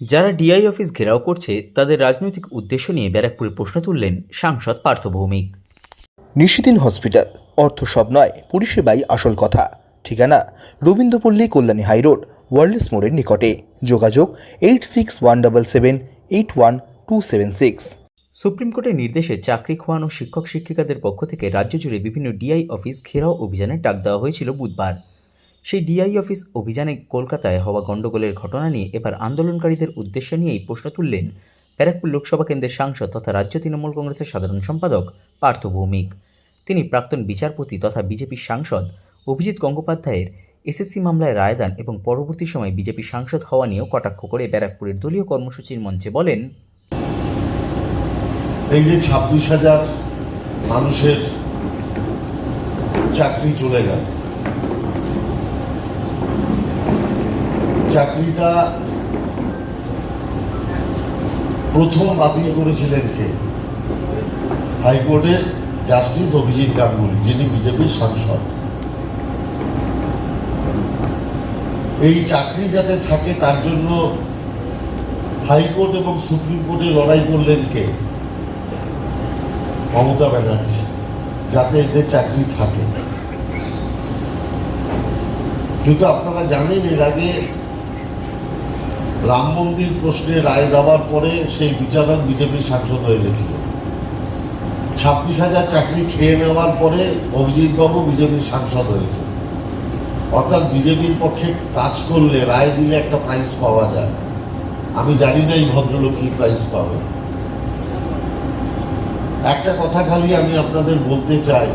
যারা DI office ঘেরাও করছে তাদের রাজনৈতিক উদ্দেশ্য নিয়ে ব্যারাকপুরে প্রশ্ন তুললেন সাংসদ পার্থ ভৌমিক। নিশিদিন হসপিটাল অর্থ সব নয় পরিষেবাই আসল কথা। ঠিকানা রবীন্দ্রপল্লী কল্যাণী হাইরোড ওয়ার্ল্ডস মোড়ের নিকটে। যোগাযোগ eight six one double seven eight one two seven six. Supreme কোর্টের নির্দেশে চাকরি খোয়ানো শিক্ষক শিক্ষিকাদের পক্ষ থেকে রাজ্য জুড়ে বিভিন্ন ডিআই অফিস ঘেরাও অভিযানের ডাক দেওয়া হয়েছিল বুধবার। সেই ডিআই অফিস অভিযানে কলকাতায় হওয়া গণ্ডগোলের ঘটনা নিয়ে এবার আন্দোলনকারীদের উদ্দেশ্য নিয়েই প্রশ্ন তুললেন ব্যারাকপুর লোকসভা কেন্দ্রের সাংসদ তথা রাজ্য তৃণমূল কংগ্রেসের সাধারণ সম্পাদক পার্থ ভৌমিক। তিনি প্রাক্তন বিচারপতি তথা বিজেপির সাংসদ অভিজিৎ গঙ্গোপাধ্যায়ের এসএসসি মামলায় রায় দেন এবং পরবর্তী সময় বিজেপি সাংসদ হওয়া নিয়েও কটাক্ষ করে ব্যারাকপুরের দলীয় কর্মসূচির মঞ্চে বলেন, এই যে ছাব্বিশ হাজার মানুষের চাকরি চলে গেল চাকরিটা প্রথম বাতিল করেছিলেন কে? হাইকোর্টের জাস্টিস অভিজিৎ গাঙ্গুলি, যিনি বিজেপির সাংসদ। এই চাকরি যাতে থাকে তার জন্য হাইকোর্ট এবং সুপ্রিম কোর্টে লড়াই করলেন কে? মমতা ব্যানার্জি, যাতে এদের চাকরি থাকে। কিন্তু আপনারা জানেন, এর আগে রাম মন্দির প্রশ্নে রায় দেওয়ার পরে সেই বিচারক বিজেপির সাংসদ হয়ে গেছিল। ছাব্বিশ হাজার চাকরি খেয়ে নেওয়ার পরে অভিজিৎ বাবু বিজেপির সাংসদ হয়েছে। অর্থাৎ বিজেপির পক্ষে কাজ করলে রায় দিলে একটা প্রাইজ পাওয়া যায়। আমি জানি না এই ভদ্রলোক কি প্রাইজ পাবে। একটা কথা খালি আমি আপনাদের বলতে চাই,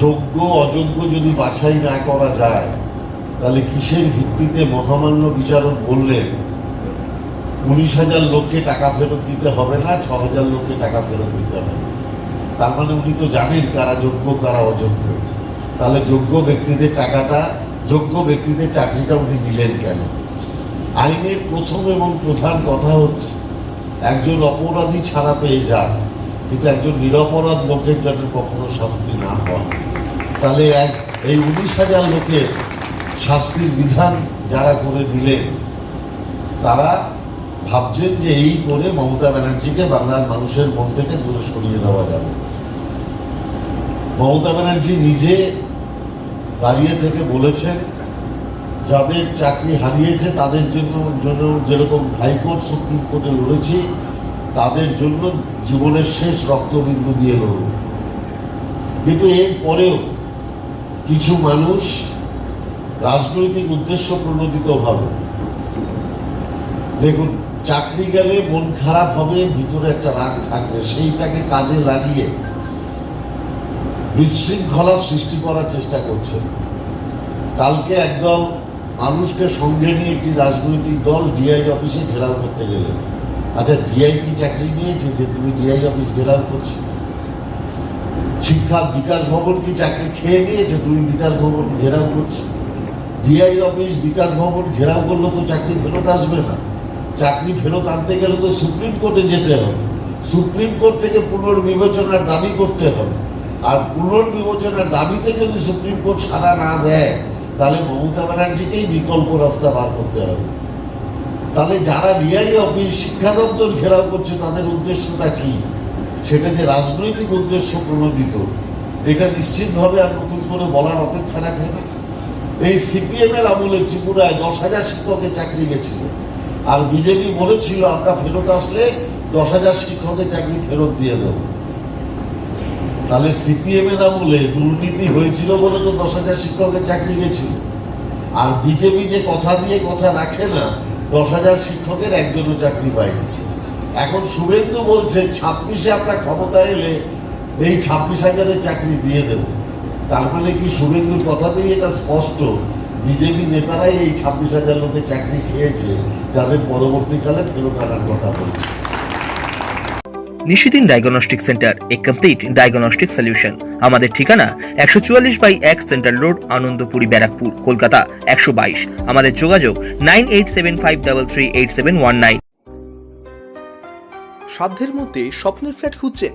যোগ্য অযোগ্য যদি বাছাই না করা যায় তাহলে কিসের ভিত্তিতে মহামান্য বিচারক বললেন, উনিশ হাজার লোককে টাকা ফেরত দিতে হবে না, ছ হাজার লোককে টাকা ফেরত দিতে হবে। তার মানে উনি তো জানেন কারা যোগ্য, কারা অযোগ্য। তাহলে যোগ্য ব্যক্তিদের টাকাটা, যোগ্য ব্যক্তিদের চাকরিটা উনি নিলেন কেন? আইনের প্রথম এবং প্রধান কথা হচ্ছে, একজন অপরাধী ছাড়া পেয়ে যান, কিন্তু একজন নিরপরাধ লোকের জন্য কখনো শাস্তি না হয় তাহলে এক, এই উনিশ হাজার লোকের শাস্তির বিধান যারা করে দিলেন তারা ভাবছেন যে এই করে মমতা ব্যানার্জিকে বাংলার মানুষের মন থেকে দূরে সরিয়ে দেওয়া যাবে। মমতা ব্যানার্জি নিজে দাঁড়িয়ে থেকে বলেছেন, যাদের চাকরি হারিয়েছে তাদের জন্য জন্য যেরকম হাইকোর্ট, সুপ্রিম কোর্টে লড়েছি, তাদের জন্য জীবনের শেষ রক্তবিন্দু দিয়ে লড়ব কিন্তু এর পরেও কিছু মানুষ রাজনৈতিক উদ্দেশ্য প্রণোদিত প্রণোদিতভাবে দেখুন, চাকরি গেলে মন খারাপ হবে, ভিতরে একটা রাগ থাকবে, সেইটাকে কাজে লাগিয়ে বিশৃঙ্খলা সৃষ্টি করার চেষ্টা করছে কালকে একদম মানুষকে সঙ্গে নিয়ে একটি রাজনৈতিক দল ডিআই অফিসে ঘেরাও করতে গেলেন। আচ্ছা ডিআই কি চাকরি নিয়েছে যে তুমি ডিআই অফিস ঘেরাও করছ? শিক্ষা বিকাশ ভবন কি চাকরি খেয়ে নিয়েছে তুমি বিকাশ ভবন ঘেরাও করছ? ডিআই অফিস বিকাশ ভবন, ঘেরাও করলে তো চাকরি ফেরত আসবে না। চাকরি ফেরত আনতে গেলে তো সুপ্রিম কোর্টে যেতে হবে। সুপ্রিম কোর্ট থেকে পুনর্বিবেচনার দাবি করতে হবে। আর পুনর্বিবেচনার দাবিতে যদি সুপ্রিম কোর্ট সাড়া না দেয়, তাহলে মমতা ব্যানার্জিকেই বিকল্প রাস্তা বার করতে হবে। তাহলে যারা ডিআই অফিস শিক্ষা দপ্তর ঘেরাও করছে, তাদের উদ্দেশ্যটা কি? সেটা যে রাজনৈতিক উদ্দেশ্য প্রণোদিত, এটা নিশ্চিতভাবে আর নতুন করে বলার অপেক্ষা রাখে না। এই সিপিএম এর আমলে ত্রিপুরায় দশ হাজার শিক্ষকের চাকরি গেছিল। আর বিজেপি বলেছিল, আমরা ফেরত আসলে দশ হাজার শিক্ষকের চাকরি ফেরত দিয়ে দেব। তাহলে সিপিএম এর আমলে দুর্নীতি হয়েছিল বলে তো দশ হাজার শিক্ষকের চাকরি গেছিল। আর বিজেপি যে কথা দিয়ে কথা রাখে না, দশ হাজার শিক্ষকের একজনও চাকরি পায়নি। এখন শুভেন্দু বলছে, ছাব্বিশে আপনার ক্ষমতা এলে এই ছাব্বিশ হাজারের চাকরি দিয়ে দেব। তার মানে কি শুভেন্দুর কথাতেই এটা স্পষ্ট? বিজেপি নেতারাই এই ছাব্বিশ হাজার লোকের চাকরি খেয়েছে যাদের পরবর্তীকালে ফেরত আনার কথা বলছে। Nishidin diagnostic centre a complete diagnostic solution আমাদের ঠিকানা একশো চুয়াল্লিশ বাই এক সেন্ট্রাল রোড আনন্দপুরি ব্যারাকপুর কলকাতা একশো বাইশ। আমাদের যোগাযোগ nine eight seven five double three eight seven one nine. সাধ্যের মধ্যে স্বপ্নের ফ্ল্যাট খুঁজছেন